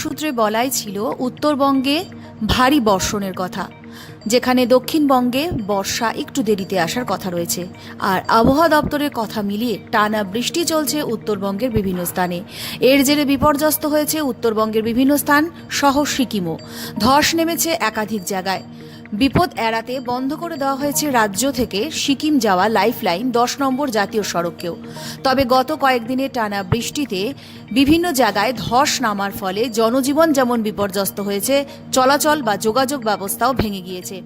সূত্রে বলাই ছিল, উত্তরবঙ্গে ভারী বর্ষণের কথা, যেখানে দক্ষিণবঙ্গে বর্ষা একটু দেরিতে আসার কথা রয়েছে। আর আবহাওয়া দপ্তরের কথা মিলিয়ে টানা বৃষ্টি চলছে উত্তরবঙ্গের বিভিন্ন স্থানে। এর জেরে বিপর্যস্ত হয়েছে উত্তরবঙ্গের বিভিন্ন স্থান সহ সিকিমও। ধস নেমেছে একাধিক জায়গায়। বিপদ এড়াতে বন্ধ করে দেওয়া হয়েছে রাজ্য থেকে সিকিম যাওয়া লাইফ লাইন দশ নম্বর জাতীয় সড়ককেও। তবে গত কয়েকদিনে টানা বৃষ্টিতে বিভিন্ন জায়গায় ধস নামার ফলে জনজীবন যেমন বিপর্যস্ত হয়েছে, চলাচল বা যোগাযোগ ব্যবস্থাও ভেঙে গিয়েছে।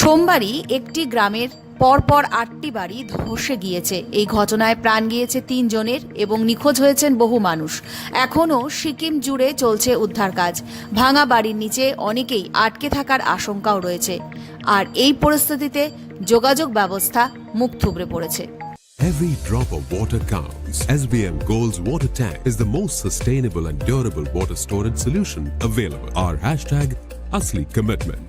সোমবারই একটি গ্রামের পরপর আটটি বাড়ি ধসে গিয়েছে এই ঘটনায় প্রাণ গিয়েছে তিনজনের এবং নিখোঁজ হয়েছেন বহু মানুষ এখনও সিকিম জুড়ে চলছে উদ্ধার কাজ ভাঙা বাড়ির নিচে অনেকেই আটকে থাকার আশঙ্কাও রয়েছে আর এই পরিস্থিতিতে যোগাযোগ ব্যবস্থা মুখ থুবড়ে পড়েছে Every drop of water counts. SBM Gold's water tank is the most sustainable and durable water storage solution available. Our hashtag Asli Commitment.